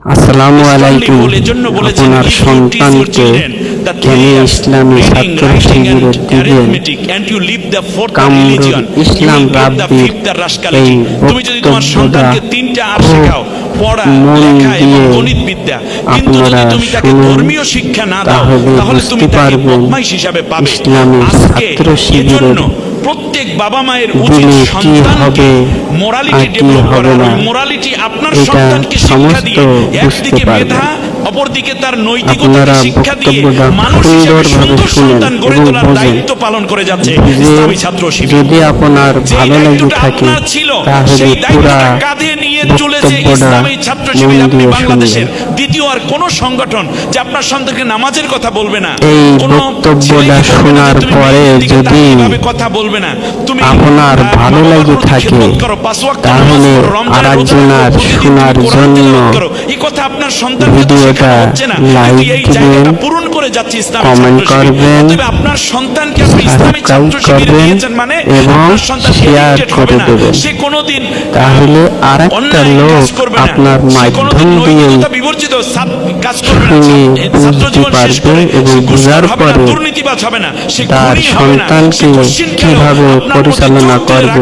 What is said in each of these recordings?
আসসালামু আলাইকুম। আপনার সন্তানকে কেন ইসলামী ছাত্র শিবিরে দিবেন কামরুল ইসলাম রাব্বির এই তুমি যদি তোমার সন্তানকে বক্তব্যটা তিনটা আর শেখাও পড়া লেখা এবং গণিত বিদ্যা কিন্তু যদি তুমি তাকে ধর্মীয় শিক্ষা না দাও তাহলে তাহলে তুমি তাকে বদমাইশ হিসাবে পাবে। আজকে এজন্য প্রত্যেক বাবা মায়ের উচিত সন্তানকে মোরালিটি ডেভেলপ করা মোরালিটি আপনার সন্তানকে শিক্ষা দিয়ে একদিকে মেধা অপরদিকে তার নৈতিকতাকে শিক্ষা দিয়ে মানুষ হিসেবে সুন্দর সন্তান গড়ে তোলার দায়িত্ব পালন করে যাচ্ছে ইসলামী ছাত্র শিবির। যদি আপনার ভালো লেগে থাকে তাহলে সেই পুরা দায়িত্বটা কাঁধে নিয়ে চলেছে বক্তব্যটা ইসলামী ছাত্র মন শিবির আপনি দিয়ে বাংলাদেশের শুনবেন দ্বিতীয় আর কোন সংগঠন যে আপনার সন্তানকে নামাজের কথা বলবে না এই কোনো বক্তব্যটা শোনার তুমি পরে যদি কথা বলবে না। তুমি আপনার ভালো লাগে থাকে, তাহলে আরেকজনার শোনার তুমি কোরআন জন্য তেলাওয়াত ভিডিওটা লাইক দিবেন, পূরণ করে যাচ্ছে ইসলামী কমেন্ট করবেন, আপনার সন্তানকে আপনি ইসলামী সাবস্ক্রাইব করবেন মানে এবং শেয়ার করে। দেবেন। সে কোনোদিন তাহলে আরেকটা অন্যায় লোক। আপনার মাধ্যম দিয়ে বুঝতে পারবে এবং বুঝার পরে তার সন্তানকে কীভাবে পরিচালনা করবে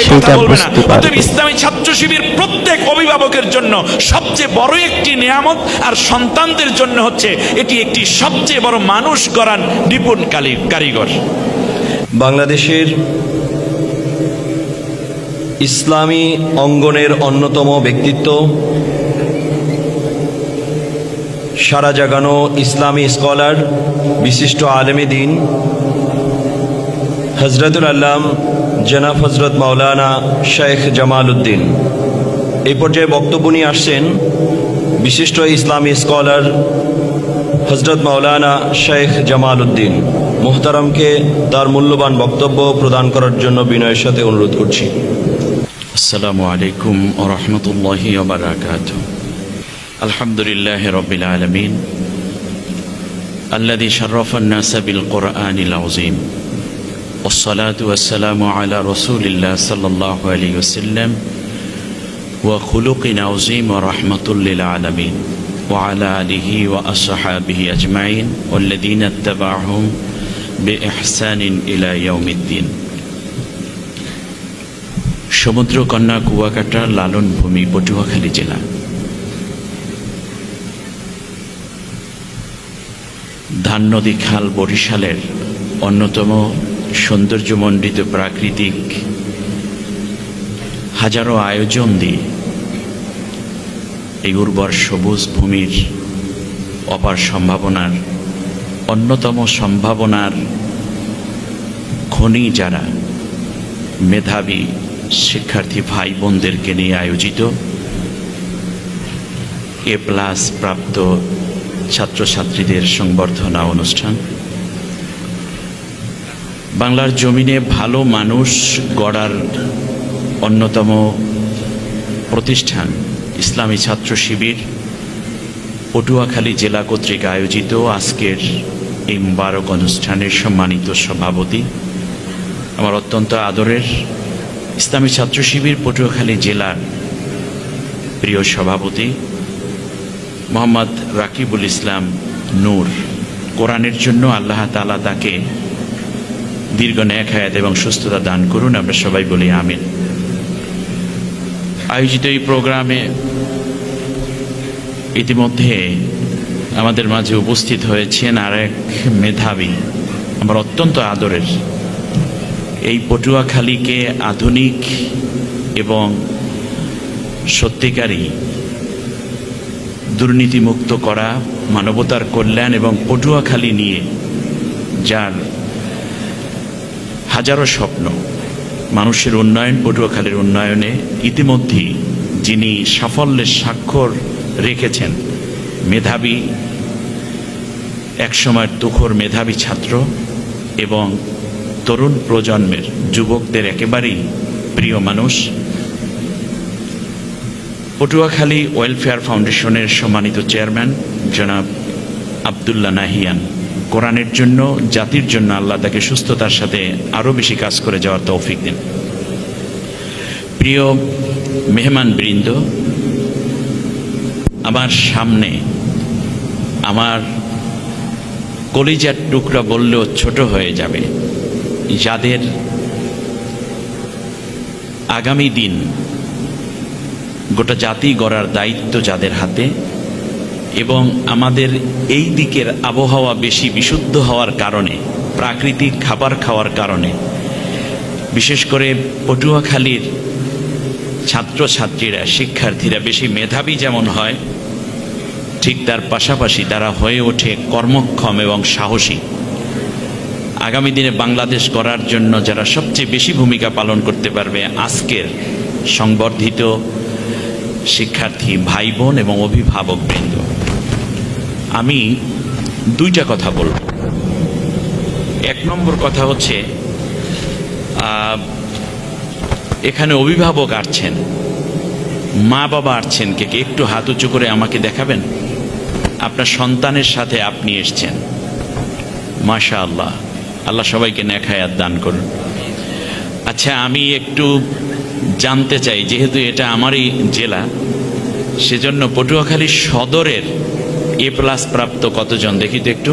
সেটা। বুঝতে পারবে। ইসলামী ছাত্র শিবির প্রত্যেক অভিভাবকের জন্য সবচেয়ে বড় একটি নিয়ামত আর সন্তানদের জন্য হচ্ছে এটি একটি সবচেয়ে বড় মানুষ গড়ান নিপুণ কারিগর বাংলাদেশের ইসলামী অঙ্গনের অন্যতম ব্যক্তিত্ব। সারা জাগানো ইসলামী স্কলার, বিশিষ্ট আলেমী দিন। হজরতুল আল্লাম জনাব হজরত মাওলানা শেখ জামাল উদ্দিন এই পর্যায়ে বক্তব্য নিয়ে আসছেন বিশিষ্ট ইসলামী স্কলার হজরত মাওলানা শেখ জামাল উদ্দিন মোহতারামকে তার মূল্যবান বক্তব্য প্রদান করার জন্য বিনয়ের সাথে অনুরোধ করছি। السلام عليكم ورحمة الله وبركاته. الحمد لله رب العالمين. الذي شرف الناس بالقرآن العظيم. والصلاة والسلام على رسول الله صلى الله عليه وسلم وخلق عظيم ورحمة للعالمين. وعلى آله وأصحابه أجمعين والذين اتبعهم بإحسان إلى يوم الدين. সমুদ্রকন্যা কুয়াকাটা লালন ভূমি, পটুয়াখালী জেলা। ধান নদী খাল বরিশালের অন্যতম সৌন্দর্যমণ্ডিত প্রাকৃতিক হাজারো আয়োজন দিয়ে এই উর্বর সবুজ ভূমির অপার সম্ভাবনার, অন্যতম সম্ভাবনার খনি যারা মেধাবী শিক্ষার্থী ভাই বোনদেরকে নিয়ে আয়োজিত এ প্লাস প্রাপ্ত ছাত্রছাত্রীদের সংবর্ধনা অনুষ্ঠান। বাংলার জমিনে ভালো মানুষ গড়ার অন্যতম প্রতিষ্ঠান ইসলামী ছাত্র শিবির পটুয়াখালী জেলা কর্তৃক আয়োজিত আজকের এই মুবারক অনুষ্ঠানের সম্মানিত সভাপতি। আমার অত্যন্ত আদরের ইসলামী ছাত্র শিবির পটুয়াখালী জেলার প্রিয় সভাপতি মোহাম্মদ রাকিবুল ইসলাম নূর। কোরআনের জন্য আল্লাহ তালা তাকে দীর্ঘ ন্যাক হায়াত এবং সুস্থতা দান করুন, আমরা সবাই বলি আমিন। আয়োজিত এই প্রোগ্রামে ইতিমধ্যে আমাদের মাঝে উপস্থিত হয়েছেন আর এক মেধাবী, আমার অত্যন্ত আদরের এই পটুয়াখালীকে আধুনিক এবং সত্যিকারী দুর্নীতিমুক্ত করা, মানবতার কল্যাণ এবং পটুয়াখালী নিয়ে যার হাজারো স্বপ্ন, মানুষের উন্নয়ন, পটুয়াখালীর উন্নয়নে ইতিমধ্যেই যিনি সাফল্যের স্বাক্ষর রেখেছেন, মেধাবী, একসময়ের তুখর মেধাবী ছাত্র এবং তরুণ প্রজন্মের যুবকদের একেবারেই প্রিয় মানুষ। পটুয়াখালী ওয়েলফেয়ার ফাউন্ডেশনের সম্মানিত চেয়ারম্যান জনাব আবদুল্লাহ নাহিয়ান। কোরআনের জন্য, জাতির জন্য আল্লাহ তাকে সুস্থতার সাথে আরও বেশি কাজ করে যাওয়ার তৌফিক দিন। প্রিয় মেহমান বৃন্দ, আমার সামনে আমার কলিজার টুকরা বললেও ছোট হয়ে যাবে। যাদের আগামী দিন গোটা জাতি গড়ার দায়িত্ব যাদের হাতে এবং আমাদের এই দিকের আবহাওয়া বেশি বিশুদ্ধ হওয়ার কারণে, প্রাকৃতিক খাবার খাওয়ার কারণে, বিশেষ করে পটুয়াখালীর ছাত্রছাত্রীরা, শিক্ষার্থীরা বেশি মেধাবী যেমন হয়, ঠিক তার পাশাপাশি তারা হয়ে ওঠে কর্মক্ষম এবং সাহসী। আগামী দিনে বাংলাদেশ গড়ার জন্য যারা সবচেয়ে বেশি ভূমিকা পালন করতে পারবে আজকের সংবর্ধিত শিক্ষার্থী ভাই বোন এবং অভিভাবক বৃন্দ। আমি দুইটা কথা বলব। এক নম্বর কথা হচ্ছে এখানে অভিভাবক আসছেন, মা বাবা আসছেন, কে কে একটু হাত উঁচু করে আমাকে দেখাবেন? আপনার সন্তানের সাথে আপনি এসছেন। মাশা আল্লাহ আল্লাহ সবাইকে নেখায়াত দান করুন। আচ্ছা আমি একটু জানতে চাই, যেহেতু এটা আমারই জেলা, সেজন্য পটুয়াখালী সদরের এ প্লাস প্রাপ্ত কতজন? দেখি তো একটু।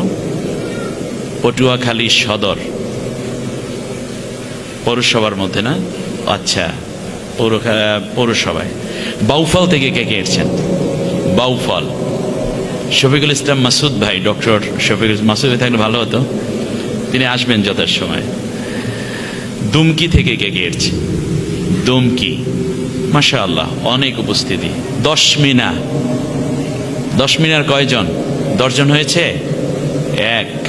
পটুয়াখালী সদর। পৌরসভার মধ্যে, না? আচ্ছা পৌর পৌরসভায়। বাউফল থেকে কে কে এসছেন? বাউফল। শফিকুল ইসলাম মাসুদ ভাই, ডক্টর শফিকুল মাসুদ ভাই থাকলে ভালো হতো। তিনি আসবেন যথার সময় দুমকি থেকে কে এসছে দুমকি। মাশা আল্লাহ অনেক উপস্থিতি। দশ মিনা দশ মিনার কয়জন? দশজন হয়েছে? এক।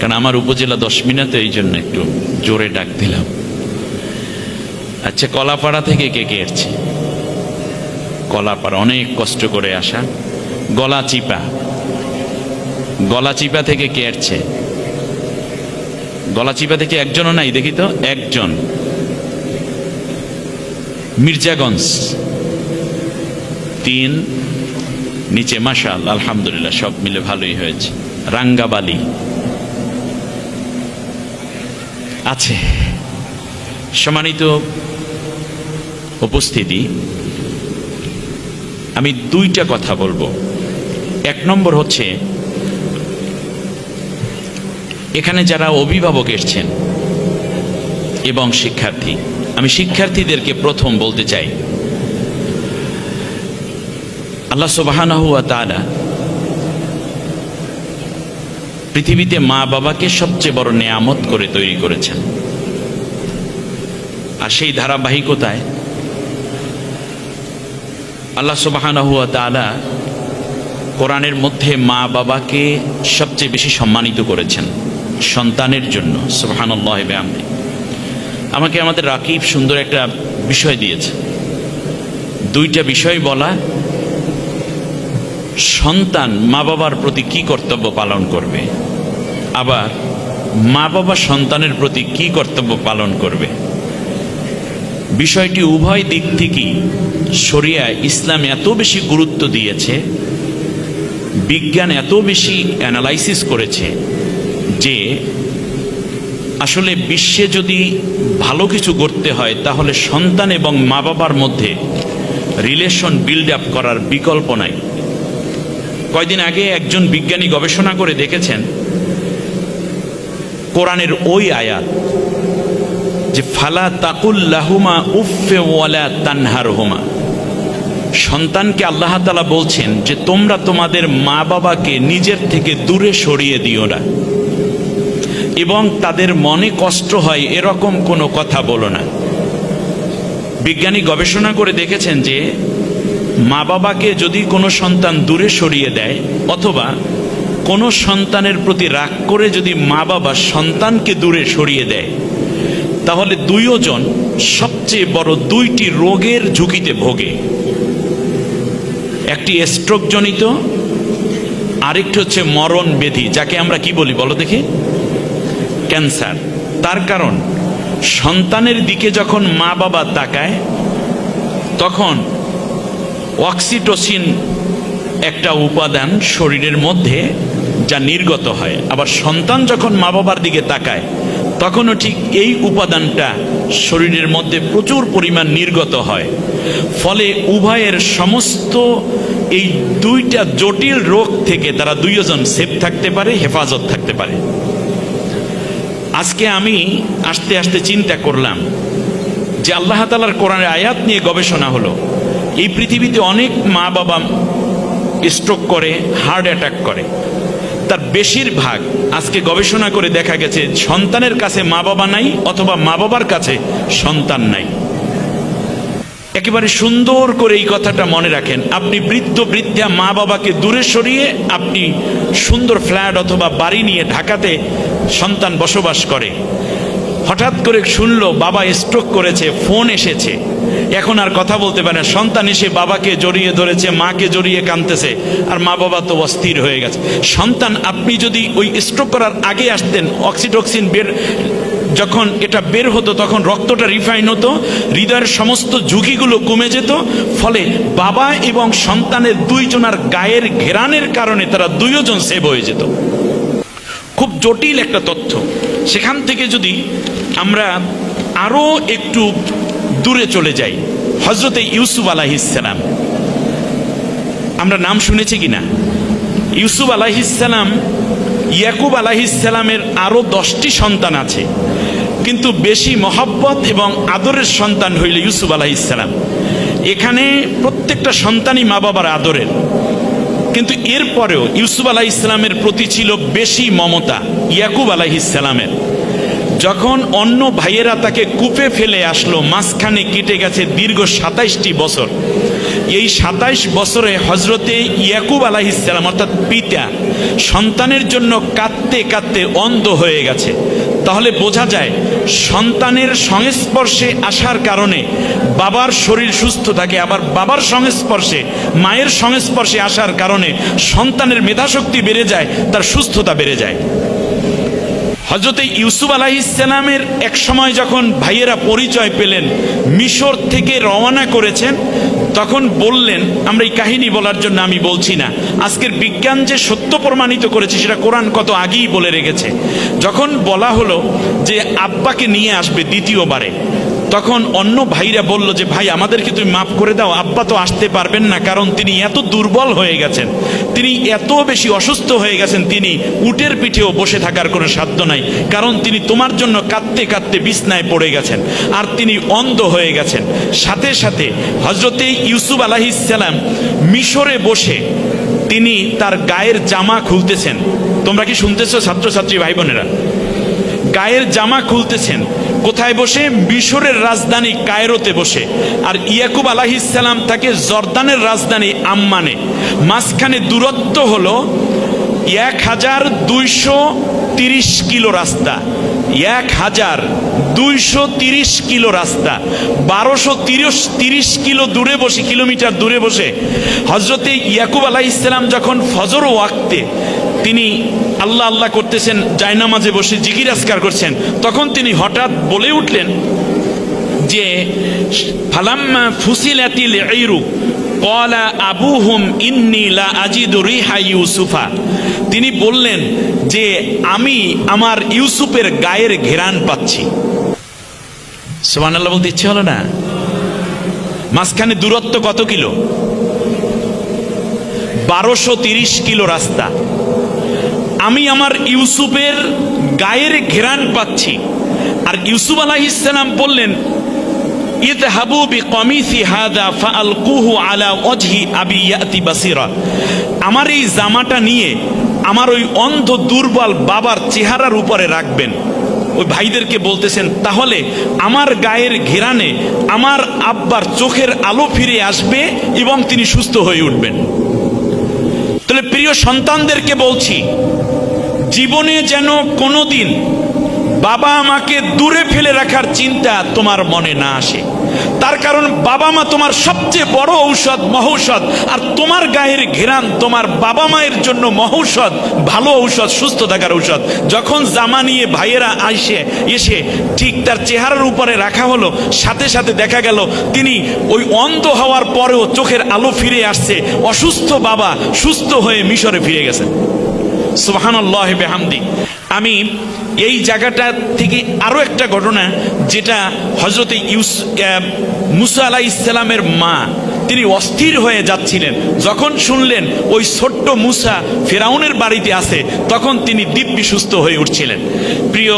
কারণ আমার উপজেলা দশ মিনাতে এই জন্য একটু জোরে ডাক দিলাম। আচ্ছা কলাপাড়া থেকে কে কে এসছে কলাপাড়া, অনেক কষ্ট করে আসা। গলা চিপা গলা চিপা থেকে কে এসছে গলা চিপা থেকে একজনও নাই, দেখি তো, একজন। মির্জাগঞ্জ। তিন, নিচে মাসাল আলহামদুলিল্লাহ, সব মিলে ভালোই হয়েছে। রাঙ্গাবালি। আছে। সম্মানিত উপস্থিতি, আমি দুইটা কথা বলব। এক নম্বর হচ্ছে এখানে যারা অভিভাবক এসছেন এবং শিক্ষার্থী, আমি শিক্ষার্থীদেরকে প্রথম বলতে চাই, আল্লাহ সুবাহানাহু ওয়া পৃথিবীতে মা বাবাকে সবচেয়ে বড় নেয়ামত করে তৈরি করেছেন। আর সেই ধারাবাহিকতায় আল্লাহ ওয়া কোরআনের মধ্যে মা বাবাকে সবচেয়ে বেশি সম্মানিত করেছেন। সন্তানের জন্য। সুবহানাল্লাহ বিহামদি। আমাকে আমাদের রাকিব সুন্দর একটা বিষয় দিয়েছে। দুইটা বিষয় বলা, সন্তান মা বাবার প্রতি কি কর্তব্য পালন করবে? আবার মা বাবা সন্তানের প্রতি কি কর্তব্য পালন করবে? বিষয়টি উভয় দিক থেকেই শরিয়া ইসলাম এত বেশি গুরুত্ব দিয়েছে, বিজ্ঞান এত বেশি অ্যানালাইসিস করেছে যে আসলে বিশ্বে যদি ভালো কিছু করতে হয়, তাহলে সন্তান এবং মা বাবার মধ্যে রিলেশন বিল্ড আপ করার বিকল্প নাই। কয়দিন আগে একজন বিজ্ঞানী গবেষণা করে দেখেছেন, কোরআনের ওই আয়াত যে, ফালা তাকুল্লাহুমা উফে ওয়ালা তানহার হুমা সন্তানকে আল্লাহ তালা বলছেন যে, তোমরা তোমাদের মা বাবাকে নিজের থেকে দূরে সরিয়ে দিও না। এবং তাদের মনে কষ্ট হয়, এরকম কোনো কথা বলো না। বিজ্ঞানী গবেষণা করে দেখেছেন যে, মা বাবাকে যদি কোনো সন্তান দূরে সরিয়ে দেয়, অথবা কোনো সন্তানের প্রতি রাগ করে যদি মা বাবা সন্তানকে দূরে সরিয়ে দেয়, তাহলে দুইজন সবচেয়ে বড় দুইটি রোগের ঝুঁকিতে ভোগে। একটি স্ট্রোক জনিত, আরেকটি হচ্ছে মরণ বেধি, যাকে আমরা কি বলি বলো দেখি? ক্যান্সার। তার কারণ, সন্তানের দিকে যখন মা বাবা তাকায়, তখন অক্সিটোসিন একটা উপাদান শরীরের মধ্যে যা নির্গত হয়। আবার সন্তান যখন মা বাবার দিকে তাকায়, তখনও ঠিক এই উপাদানটা শরীরের মধ্যে প্রচুর পরিমাণ নির্গত হয়। ফলে উভয়ের সমস্ত এই দুইটা জটিল রোগ থেকে তারা দুইজন সেফ থাকতে পারে, হেফাজত থাকতে পারে। আজকে আমি আস্তে আস্তে চিন্তা করলাম যে আল্লাহ তালার কোরআনের আয়াত নিয়ে গবেষণা হলো। এই পৃথিবীতে অনেক মা বাবা স্ট্রোক করে হার্ট অ্যাটাক করে। তার বেশিরভাগ আজকে গবেষণা করে দেখা গেছে সন্তানের কাছে মা বাবা নাই অথবা মা বাবার কাছে সন্তান নাই। একেবারে সুন্দর করে এই কথাটা মনে রাখেন। আপনি বৃদ্ধ, বৃদ্ধা, মা বাবাকে দূরে সরিয়ে আপনি সুন্দর ফ্ল্যাট অথবা বাড়ি নিয়ে ঢাকাতে সন্তান বসবাস করে। হঠাৎ করে শুনলো, বাবা স্ট্রোক করেছে ফোন এসেছে। এখন আর কথা বলতে পারে না। সন্তান এসে বাবাকে জড়িয়ে ধরেছে, মাকে জড়িয়ে কানতেছে আর মা বাবা তো অস্থির হয়ে গেছে। সন্তান, আপনি যদি ওই স্ট্রোক করার আগে আসতেন অক্সিটক্সিন বের যখন এটা বের হতো, তখন রক্তটা রিফাইন হতো, হৃদয়ের সমস্ত ঝুঁকিগুলো কমে যেত, ফলে বাবা এবং সন্তানের দুইজনার গায়ের ঘেরানের কারণে তারা দুইজন সেভ হয়ে যেত। খুব জটিল একটা তথ্য। সেখান থেকে যদি আমরা আরও একটু দূরে চলে যাই হজরতে ইউসুফ আলাহিসাল্লাম আমরা নাম শুনেছি কি না ইউসুফ আলাহিসাল্লাম ইয়াকুব আলাহিসাল্লামের আরও দশটি সন্তান আছে। কিন্তু বেশি মহব্বত এবং আদরের সন্তান হইল ইউসুফ আলাহিসাল্লাম এখানে প্রত্যেকটা সন্তানই মা বাবার আদরের। কিন্তু এরপরেও ইউসুফ আলাহ ইসলামের প্রতি ছিল বেশি মমতা ইয়াকুব আলাহ ইসলামের যখন অন্য ভাইয়েরা তাকে কূপে ফেলে আসলো, মাঝখানে কেটে গেছে দীর্ঘ সাতাইশটি বছর। এই সাতাইশ বছরে হজরতে ইয়াকুব আলাহ ইসলাম অর্থাৎ পিতা, সন্তানের জন্য কাঁদতে কাঁদতে অন্ধ হয়ে গেছে। তাহলে বোঝা যায়, সন্তানের সংস্পর্শে আসার কারণে বাবার শরীর সুস্থ থাকে, আবার বাবার সংস্পর্শে, মায়ের সংস্পর্শে আসার কারণে সন্তানের মেধাশক্তি বেড়ে যায়, তার সুস্থতা বেড়ে যায়। হজরতে ইউসুফ আলাহিসাল্লামের এক সময় যখন ভাইয়েরা পরিচয় পেলেন, মিশর থেকে রওনা করেছেন তখন বললেন, আমরা এই কাহিনী বলার জন্য আমি বলছি না। আজকের বিজ্ঞান যে সত্য প্রমাণিত করেছে, সেটা কোরআন কত আগেই বলে রেখেছে। যখন বলা হলো যে আব্বাকে নিয়ে আসবে দ্বিতীয়বারে, তখন অন্য ভাইরা বলল যে, ভাই, আমাদেরকে তুমি মাফ করে দাও, আব্বা তো আসতে পারবেন না, কারণ তিনি এত দুর্বল হয়ে গেছেন। তিনি এত বেশি অসুস্থ হয়ে গেছেন, তিনি উটের পিঠেও বসে থাকার কোনো সাধ্য নাই। কারণ তিনি তোমার জন্য কাঁদতে কাঁদতে বিছনায় পড়ে গেছেন আর তিনি অন্ধ হয়ে গেছেন। সাথে সাথে হজরতে ইউসুফ আলাহিসাল্লাম মিশরে বসে তিনি তার গায়ের জামা খুলতেছেন। তোমরা কি শুনতেছো ছাত্রছাত্রী ভাই বোনেরা? গায়ের জামা খুলতেছেন কোথায় বসে? মিশরের রাজধানী কায়রোতে বসে। আর ইয়াকুব আলাহিসাল্লাম তাকে জর্দানের রাজধানী আম্মানে। মাঝখানে দূরত্ব হলো এক হাজার দুইশো তিরিশ কিলো রাস্তা। এক হাজার দুইশো তিরিশ কিলো রাস্তা। বারোশো তিরিশ তিরিশ কিলো দূরে বসে, কিলোমিটার দূরে বসে। হজরতে ইয়াকুব আলাহ ইসলাম যখন ফজর ওয়াক্তে তিনি আল্লাহ আল্লাহ করতেছেন জায়নামাজে বসে জিকির করছেন। তখন তিনি হঠাৎ বলে উঠলেন যে, ফালাম্মা ফুসিলাতিল ইরু কলা আবুহুম ইন্নি লা আজিদু রিহা ইউসুফা। তিনি বললেন যে, আমি আমার ইউসুফের গায়ের ঘেরান পাচ্ছি। সুবহানাল্লাহ বলতে ইচ্ছে হলো না? মাঝখানে দূরত্ব কত কিলো? বারোশো তিরিশ কিলো রাস্তা। আমি আমার ইউসুফের গায়ের ঘেরান পাচ্ছি। আর ইউসুফ আলাহিসাল্লাম বললেন আলা আবি আমার এই জামাটা নিয়ে আমার ওই অন্ধ দুর্বল বাবার চেহারার উপরে রাখবেন। ওই ভাইদেরকে বলতেছেন, তাহলে আমার গায়ের ঘেরানে আমার আব্বার চোখের আলো ফিরে আসবে এবং তিনি সুস্থ হয়ে উঠবেন। তাহলে প্রিয় সন্তানদেরকে বলছি জীবনে যেন কোনোদিন বাবা আমাকে দূরে ফেলে রাখার চিন্তা তোমার মনে না আসে। তার কারণ বাবা মা তোমার সবচেয়ে বড় ঔষধ, মহৌষধ, আর তোমার গায়ের ঘেরান তোমার বাবা মায়ের জন্য মহৌষধ, ভালো ঔষধ, সুস্থ থাকার ঔষধ। যখন জামা নিয়ে ভাইয়েরা আসে এসে ঠিক তার চেহারার উপরে রাখা হলো, সাথে সাথে দেখা গেল তিনি ওই অন্ধ হওয়ার পরেও চোখের আলো ফিরে আসছে, অসুস্থ বাবা সুস্থ হয়ে মিশরে ফিরে গেছেন। সুবহানাল্লাহ বেহামদি। আমি এই জায়গাটা থেকে আরও একটা ঘটনা, যেটা হজরতে ইউস মুসা আলাহ ইসলামের মা, তিনি অস্থির হয়ে যাচ্ছিলেন। যখন শুনলেন ওই ছোট্ট মুসা ফেরাউনের বাড়িতে আছে, তখন তিনি দিব্যি সুস্থ হয়ে উঠছিলেন। প্রিয়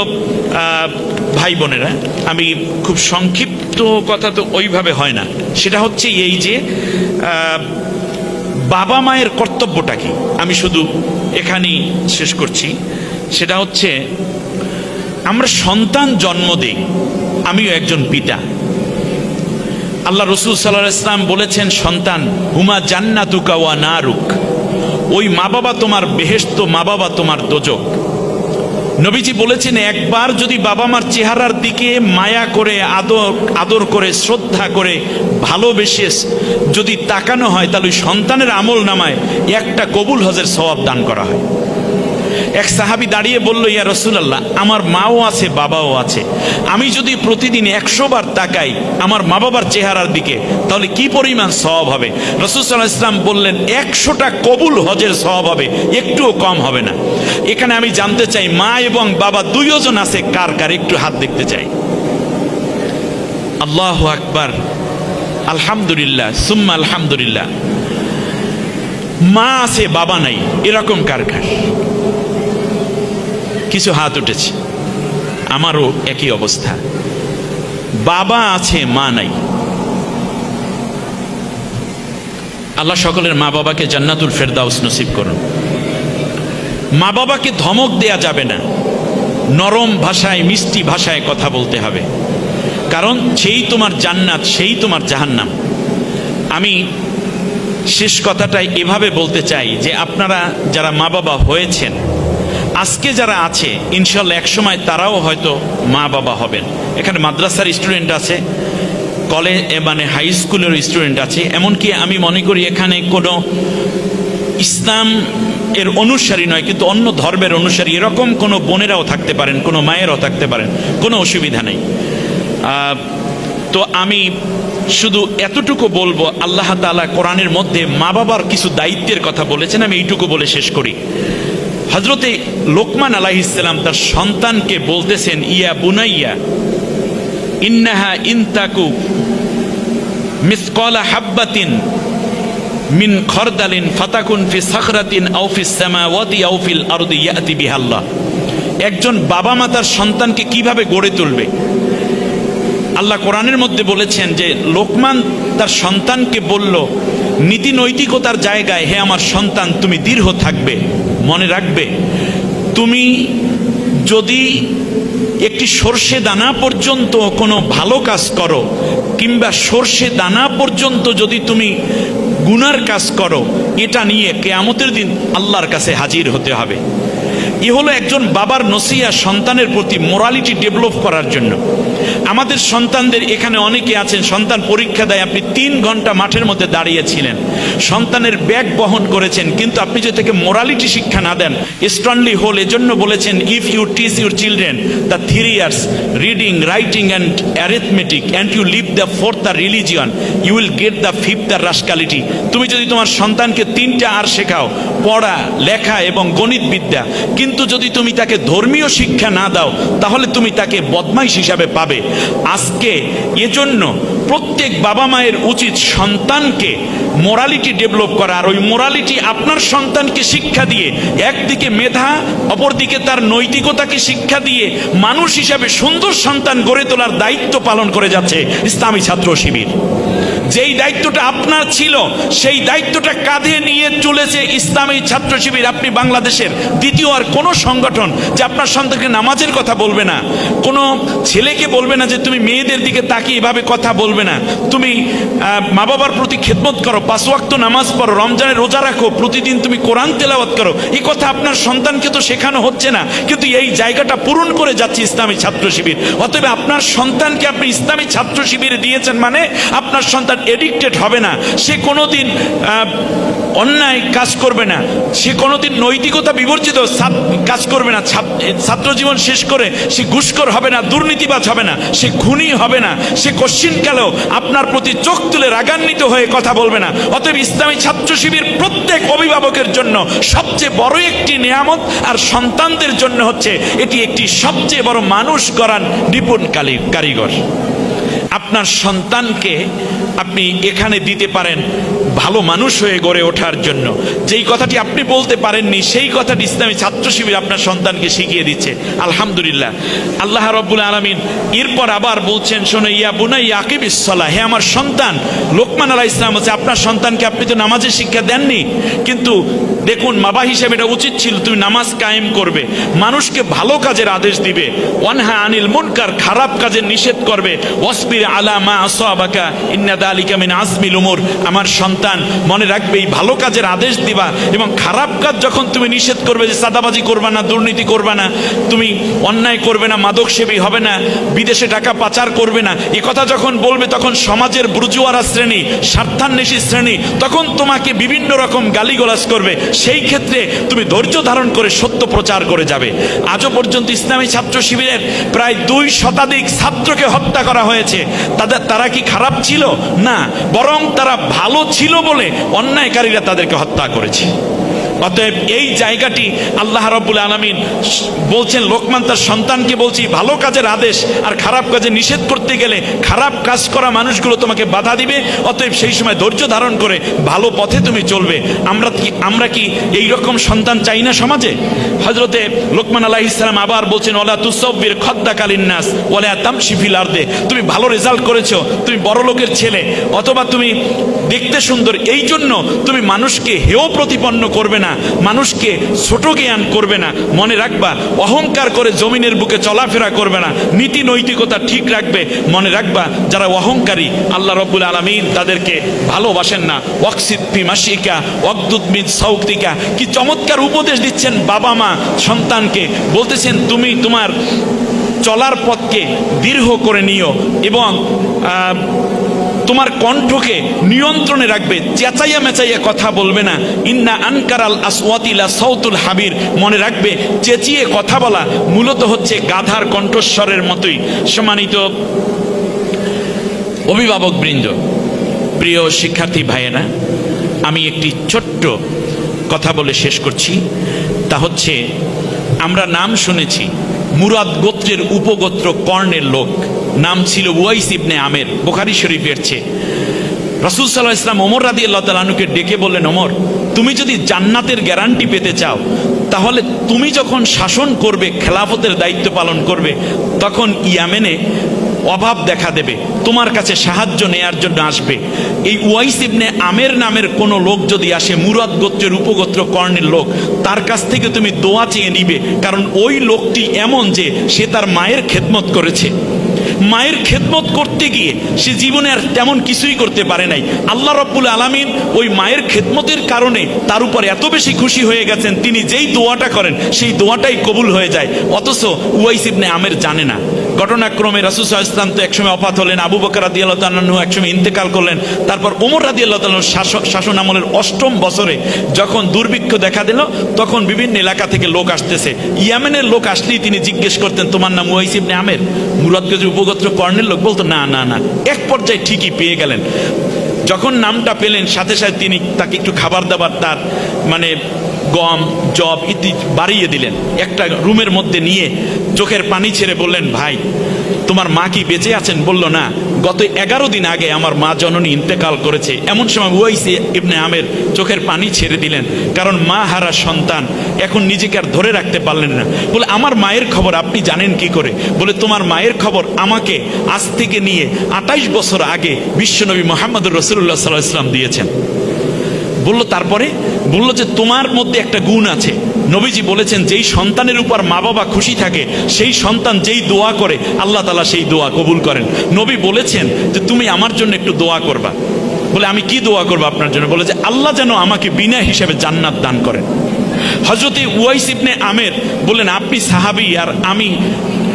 ভাই বোনেরা, আমি খুব সংক্ষিপ্ত কথা তো ওইভাবে হয় না। সেটা হচ্ছে এই যে বাবা মায়ের কর্তব্যটা কি? আমি শুধু এখানেই শেষ করছি। সেটা হচ্ছে, আমরা সন্তান জন্ম দিই, আমিও একজন পিতা। আল্লাহ রসুল সাল্লাহ ইসলাম বলেছেন, সন্তান, হুমা জান্নাতুকা ওয়া নারুক। ওই মা বাবা তোমার বেহেস্ত মা বাবা তোমার দোজক। নবীজি বলেছেন, একবার যদি বাবা মার চেহারার দিকে মায়া করে, আদর আদর করে, শ্রদ্ধা করে ভালোবেসে যদি তাকানো হয়, তাহলে সন্তানের আমল নামায় একটা কবুল হজের সবাব দান করা হয়। এক সাহাবি দাঁড়িয়ে বলল, ইয়া রসুলাল্লাহ, আমার মাও আছে, বাবাও আছে। আমি যদি প্রতিদিন একশো বার তাকাই আমার মা বাবার চেহারার দিকে, তাহলে কি পরিমাণ সওয়াব হবে? রসুল সাল্লাহ ইসলাম বললেন, একশোটা কবুল হজের সওয়াব হবে, একটুও কম হবে না। এখানে আমি জানতে চাই, মা এবং বাবা দুইজন আছে, কার কার? একটু হাত দেখতে চাই। আল্লাহ আকবার, আলহামদুলিল্লাহ, সুম্মা আলহামদুলিল্লাহ। মা আছে, বাবা নাই, এরকম কার কার? কিছু হাত উঠেছে। আমারও একই অবস্থা। বাবা আছে, মা নাই। আল্লাহ সকলের মা বাবাকে জান্নাতুল ফেরদাউস নসিব করুন। মা বাবাকে ধমক দেয়া যাবে না। নরম ভাষায়, মিষ্টি ভাষায় কথা বলতে হবে। কারণ সেই তোমার জান্নাত, সেই তোমার জাহান্নাম। আমি শেষ কথাটাই এভাবে বলতে চাই যে আপনারা যারা মা বাবা হয়েছেন আজকে যারা আছে ইনশাল্লাহ একসময় তারাও হয়তো মা বাবা হবেন। এখানে মাদ্রাসার স্টুডেন্ট আছে কলেজ মানে হাই স্কুলের স্টুডেন্ট আছে, এমনকি আমি মনে করি এখানে কোনো ইসলাম এর অনুসারী নয়, কিন্তু অন্য ধর্মের অনুসারী, এরকম কোনো বোনেরাও থাকতে পারেন, কোনো মায়েরাও থাকতে পারেন, কোনো অসুবিধা নেই। তো আমি শুধু এতটুকু বলব, আল্লাহ তাআলা কোরআনের মধ্যে মা বাবার কিছু দায়িত্বের কথা বলেছেন, আমি এইটুকু বলে শেষ করি। হজরতে লোকমান আলাইহিসসালাম তার সন্তানকে বলতেছেন, ইয়া বুনাইয়া, ইন্নাহা ইনতাকু মিসকলা হাব্বাতিন মিন খরদালিন ফাতাকুন ফি সাখরাতিন আও ফিস সামাওয়াতি আও ফিল আরদি ইয়াতি বিহাল্লাহ। একজন বাবা মা তার সন্তানকে কীভাবে গড়ে তুলবে? আল্লাহ কোরআনের মধ্যে বলেছেন যে, লোকমান তার সন্তানকে বলল, নীতি নৈতিকতার জায়গায় হে আমার সন্তান, তুমি দীর্ঘ থাকবে। মনে রাখবে। তুমি যদি একটি সর্ষে দানা পর্যন্ত কোনো ভালো কাজ করো, কিংবা সর্ষে দানা পর্যন্ত যদি তুমি গুনার কাজ করো, এটা নিয়ে কেয়ামতের দিন আল্লাহর কাছে হাজির হতে হবে। এ হলো একজন বাবার নসিয়া সন্তানের প্রতি মোরালিটি ডেভেলপ করার জন্য। আমাদের সন্তানদের এখানে অনেকে আছেন, সন্তান পরীক্ষা দেয়, আপনি তিন ঘণ্টা মাঠের মধ্যে দাঁড়িয়েছিলেন। সন্তানের ব্যাগ বহন করেছেন, কিন্তু আপনি যদি তাকে মোরালিটি শিক্ষা না দেন স্ট্রংলি হোল এজন্য বলেছেন if you teach your children the three years reading writing and arithmetic and you leave the fourth the religion you will get the fifth the rascality তুমি যদি তোমার সন্তানকে তিনটা আর শেখাও পড়া, লেখা এবং গণিত বিদ্যা কিন্তু যদি তুমি তাকে ধর্মীয় শিক্ষা না দাও, তাহলে তুমি তাকে বদমাইশ হিসাবে পাবে। আজকে এজন্য প্রত্যেক বাবা মায়ের উচিত সন্তানকে মোরালিটি ডেভেলপ করা, আর ওই মোরালিটি আপনার সন্তানকে শিক্ষা দিয়ে, একদিকে মেধা, অপরদিকে তার নৈতিকতাকে শিক্ষা দিয়ে মানুষ হিসাবে সুন্দর সন্তান গড়ে তোলার দায়িত্ব পালন করে যাচ্ছে ইসলামী ছাত্র শিবির। যেই দায়িত্বটা আপনার ছিল, সেই দায়িত্বটা কাঁধে নিয়ে চলেছে ইসলামী ছাত্র শিবির আপনি বাংলাদেশের দ্বিতীয় আর কোনো সংগঠন যে আপনার সন্তানকে নামাজের কথা বলবে না, কোনো ছেলেকে বলবে না যে তুমি মেয়েদের দিকে তাকিয়ে এভাবে কথা বলবে না। তুমি মা বাবার প্রতি খেদমত করো পাঁচ ওয়াক্ত নামাজ পড়ো, রমজানের রোজা রাখো, প্রতিদিন তুমি কোরআন তেলাওয়াত করো। এই কথা আপনার সন্তানকে তো শেখানো হচ্ছে না, কিন্তু এই জায়গাটা পূরণ করে যাচ্ছে ইসলামী ছাত্র শিবির অতএব আপনার সন্তানকে আপনি ইসলামী ছাত্র শিবিরে দিয়েছেন মানে আপনার সন্তান এডিক্টেড হবে না। সে কোনোদিন আহ, অন্যায় কাজ করবে না। সে কোনোদিন নৈতিকতা বিবর্জিত কাজ করবে না। ছাত্র জীবন শেষ করে সে ঘুষখোর হবে না দুর্নীতিবাজ হবে না সে খুনি হবে না সে কোশ্চিনকালেও আপনার প্রতি চোখ তুলে রাগান্বিত হয়ে কথা বলবে না। অতএব ইসলামী ছাত্র শিবির প্রত্যেক অভিভাবকের জন্য সবচেয়ে বড় একটি নিয়ামত আর সন্তানদের জন্য হচ্ছে এটি একটি সবচেয়ে বড় মানুষ গড়ান নিপুণ কারিগর। আপনার সন্তানকে আপনি এখানে দিতে পারেন। ভালো মানুষ হয়ে গড়ে ওঠার জন্য। যেই কথাটি আপনি বলতে পারেননি, সেই কথাটি ইসলামী ছাত্র শিবির আপনার সন্তানকে শিখিয়ে দিচ্ছে। আলহামদুলিল্লাহ। আল্লাহ রব্বুল আলমিন এরপর আবার বলছেন, শোনো, ইয়া বুনাই আকিব ইসলা হে আমার সন্তান, লোকমান আলাহ ইসলাম হচ্ছে আপনার সন্তানকে আপনি তো নামাজের শিক্ষা দেননি, কিন্তু দেখুন বাবা হিসেবে এটা উচিত ছিল, তুমি নামাজ কায়েম করবে, মানুষকে ভালো কাজের আদেশ দিবে, ওয়ানহা আনিল মুনকার, খারাপ কাজের নিষেধ করবে, ওয়াসবির আলা মা আসাবাকা, ইন্না দালিকা মিন আজমিল উমর, আমার সন্তান মনে রাখবে, এই ভালো কাজের আদেশ দিবা এবং খারাপ কাজ যখন তুমি নিষেধ করবে যে সাদাবাজি করবে না, দুর্নীতি করবে না, তুমি অন্যায় করবে না মাদক সেবী হবে না, বিদেশে টাকা পাচার করবে না, এ কথা যখন বলবে তখন সমাজের ব্রুজুয়ারা শ্রেণি, স্বার্থান্বেষী শ্রেণি, তখন তোমাকে বিভিন্ন রকম গালিগালাজ করবে। সেই ক্ষেত্রে তুমি ধৈর্য ধারণ করে সত্য প্রচার করে যাবে। আজও পর্যন্ত ইসলামী ছাত্র শিবিরের প্রায় দুই শতাধিক ছাত্রকে হত্যা করা হয়েছে। তাদের, তারা কি খারাপ ছিল? না, বরং তারা ভালো ছিল বলে অন্যায়কারীরা তাদেরকে হত্যা করেছে। অতএব এই জায়গাটি আল্লাহ রব্বুল আলমিন বলছেন, লোকমান তার সন্তানকে বলছি, ভালো কাজের আদেশ আর খারাপ কাজে নিষেধ করতে গেলে খারাপ কাজ করা মানুষগুলো তোমাকে বাধা দিবে, অতএব সেই সময় ধৈর্য ধারণ করে ভালো পথে তুমি চলবে। আমরা কি আমরা কি এই রকম সন্তান চাই না সমাজে? হজরতে লোকমান আলাহ ইসলাম আবার বলছেন ওলা তুসব্বির খদ্দা কালিন্নাস ওলা তামশিফিল আর্দে। তুমি ভালো রেজাল্ট করেছ, তুমি বড় লোকের ছেলে, অথবা তুমি দেখতে সুন্দর এই জন্য তুমি মানুষকে হেয় প্রতিপন্ন করবে না। মানুষকে ছোট জ্ঞান করবে না, মনে রাখবা, অহংকার করে জমিনের বুকে চলাফেরা করবে না, নীতি নৈতিকতা ঠিক রাখবে, মনে রাখবা, যারা অহংকারী, আল্লাহ রব্বুল আলমিন তাদেরকে ভালোবাসেন না ওয়াকসিদ্দি মাসিকা অকদুদ্মিদ সৌক্তিকা কি চমৎকার উপদেশ দিচ্ছেন বাবা মা সন্তানকে, বলতেছেন, তুমি তোমার চলার পথকে দীর্ঘ করে নিও এবং তোমার কণ্ঠকে নিয়ন্ত্রণে রাখবে, চেঁচাইয়া মেচাইয়া কথা বলবে না। ইন্না আনকারাল আসওয়াতিলা সৌতুল হাবির, মনে রাখবে, চেঁচিয়ে কথা বলা মূলত হচ্ছে গাধার কণ্ঠস্বরের মতোই। সম্মানিত অভিভাবক বৃন্দ, প্রিয় শিক্ষার্থী ভাইয়েরা, আমি একটি ছোট্ট কথা বলে শেষ করছি। তা হচ্ছে, আমরা নাম শুনেছি, মুরাদ গোত্রের উপগোত্র কর্ণের লোক। নাম ছিল ওয়াইস ইবনে আমের, বোখারি শরীফের চেয়ে। রসুল সাল্লাহ ইসলাম ওমর রাদি আল্লাহ তালুকে ডেকে বললেন, ওমর, তুমি যদি জান্নাতের গ্যারান্টি পেতে চাও, তাহলে তুমি যখন শাসন করবে, খেলাফতের দায়িত্ব পালন করবে, তখন ইয়ামেনে অভাব দেখা দেবে, তোমার কাছে সাহায্য নেয়ার জন্য আসবে। এই ওয়াইস ইবনে আমের নামের কোনো লোক যদি আসে, মুরাদ গোত্রের উপগোত্র কর্ণের লোক, তার কাছ থেকে তুমি দোয়া চেয়ে নিবে, কারণ ওই লোকটি এমন যে সে তার মায়ের খেদমত করেছে। মায়ের খেদমত করতে গিয়ে সে জীবনে আর তেমন কিছুই করতে পারে নাই। আল্লাহ রব্বুল আলমিন ওই মায়ের খেদমতের কারণে তার উপর এত বেশি খুশি হয়ে গেছেন, তিনি যেই দোয়াটা করেন, সেই দোয়াটাই কবুল হয়ে যায়। অথচ উয়াইস ইবনে আমের জানে না। ঘটনাক্রমে রাসুল সাহা ইসলাম তো একসময় অপাত হলেন, আবু বকর রাদি আল্লাহ একসময় ইন্তেকাল করলেন। তারপর ওমর রাদি আল্লাহ শাসন আমলের অষ্টম বছরে যখন দুর্ভিক্ষ দেখা দিল, তখন বিভিন্ন এলাকা থেকে লোক আসতেছে। ইয়ামেনের লোক আসলেই তিনি জিজ্ঞেস করতেন, তোমার নাম ওয়াইস ইবনে আমের? মুরাদগঞ্জ উপগোত্র কর্ণের লোক বলতো, না না না। এক পর্যায়ে ঠিকই পেয়ে গেলেন। যখন নামটা পেলেন, সাথে সাথে তিনি তাকে একটু খাবার দাবার, তার মানে গম, জব ইতি বাড়িয়ে দিলেন। একটা রুমের মধ্যে নিয়ে চোখের পানি ছেড়ে বললেন, ভাই, তোমার মা কি বেঁচে আছেন? বলল, না, গত এগারো দিন আগে আমার মা জননী ইন্তেকাল করেছে। এমন সময় ওয়াইসে ইবনে আমের চোখের পানি ছেড়ে দিলেন, কারণ মা হারা সন্তান, এখন নিজেকে আর ধরে রাখতে পারলেন না। বলে, আমার মায়ের খবর আপনি জানেন কি করে? বলে, তোমার মায়ের খবর আমাকে আজ থেকে নিয়ে আঠাইশ বছর আগে বিশ্বনবী মোহাম্মদ রসুল্লাহ সাল্লাহ ইসলাম দিয়েছেন। বলল, তারপরে? বলল যে, তোমার মধ্যে একটা গুণ আছে। নবীজি বলেছেন, যেই সন্তানের উপর মা বাবা খুশি থাকে, সেই সন্তান যেই দোয়া করে, আল্লাহ তালা সেই দোয়া কবুল করেন। নবী বলেছেন যে, তুমি আমার জন্য একটু দোয়া করবা। বলে, আমি কি দোয়া করব আপনার জন্য? বলে যে, আল্লাহ যেন আমাকে বিনা হিসেবে জান্নাত দান করেন। হজরতে ওয়াইস ইবনে আমের বললেন, আপনি সাহাবি আর আমি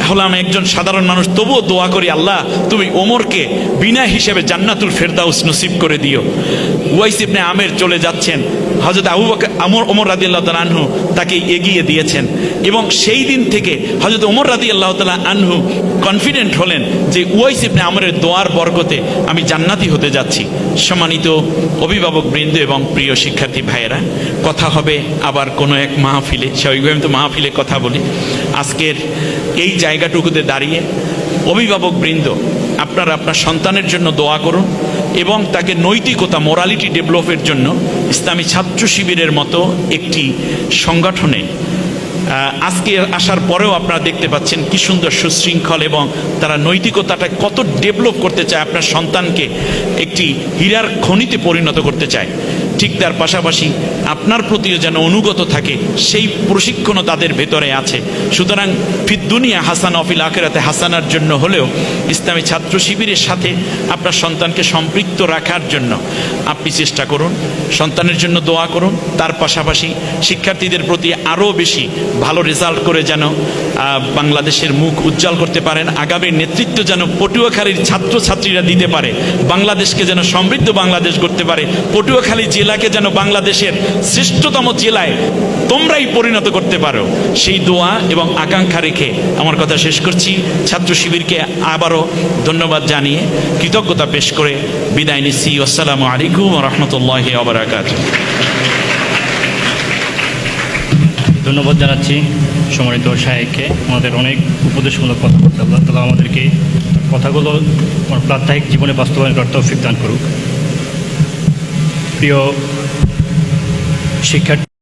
হলাম একজন সাধারণ মানুষ, তবুও দোয়া করি, আল্লাহ, তুমি ওমরকে বিনা হিসেবে জান্নাতুল ফেরদাউস নসিব করে দিও। ওয়াইস ইবনে আমের চলে যাচ্ছেন। হজরত আবু আমর, ওমর রাদি আল্লাহ তালা আনহু তাকে এগিয়ে দিয়েছেন। এবং সেই দিন থেকে হজরত ওমর রাদি আল্লাহ তালা আনহু কনফিডেন্ট হলেন যে ওয়াইস ইবনে আমরের দোয়ার বরকতে আমি জান্নাতি হতে যাচ্ছি। সম্মানিত অভিভাবক বৃন্দ এবং প্রিয় শিক্ষার্থী ভাইয়েরা, কথা হবে আবার কোনো এক মাহফিলে, স্বাভাবিকভাবে তো মাহফিলে কথা বলি। আজকের এই জায়গাটুকুতে দাঁড়িয়ে অভিভাবক বৃন্দ, আপনারা আপনার সন্তানের জন্য দোয়া করুন এবং তাকে নৈতিকতা মোরালিটি ডেভেলপের জন্য ইসলামী ছাত্র শিবিরের মতো একটি সংগঠনে আজকে আসার পরেও আপনারা দেখতে পাচ্ছেন কি সুন্দর সুশৃঙ্খল এবং তারা নৈতিকতাটা কত ডেভেলপ করতে চায়, আপনার সন্তানকে একটি হীরার খনিতে পরিণত করতে চায়। ঠিক তার পাশাপাশি আপনার প্রতিও যেন অনুগত থাকে, সেই প্রশিক্ষণও তাদের ভেতরে আছে। সুতরাং ফিদ্দুনিয়া হাসান অফিল আখেরাতে হাসানার জন্য হলেও ইসলামী ছাত্র শিবিরের সাথে আপনার সন্তানকে সম্পৃক্ত রাখার জন্য আপনি চেষ্টা করুন, সন্তানের জন্য দোয়া করুন, তার পাশাপাশি শিক্ষার্থীদের প্রতি আরও বেশি ভালো রেজাল্ট করে যেন বাংলাদেশের মুখ উজ্জ্বল করতে পারেন, আগামীর নেতৃত্ব যেন পটুয়াখালীর ছাত্রছাত্রীরা দিতে পারে, বাংলাদেশকে যেন সমৃদ্ধ বাংলাদেশ করতে পারে, পটুয়াখালী জেলাকে যেন বাংলাদেশের শ্রেষ্ঠতম জেলায় তোমরাই পরিণত করতে পারো। সেই দোয়া এবং আকাঙ্ক্ষা রেখে আমার কথা শেষ করছি। ছাত্র শিবিরকে আবারও ধন্যবাদ জানিয়ে কৃতজ্ঞতা পেশ করে বিদায় নিচ্ছি। আসসালামু আলাইকুম রহমতুল্লাহ আবরাকাত ধন্যবাদ জানাচ্ছি সম্মানিত শাহেককে আমাদের অনেক উপদেশমূলক কথা বলতে আল্লাহ তালা আমাদেরকে কথাগুলো প্রাত্যহিক জীবনে বাস্তবায়ন করার তৌফিক দান করুক। প্রিয় শিক্ষার্থী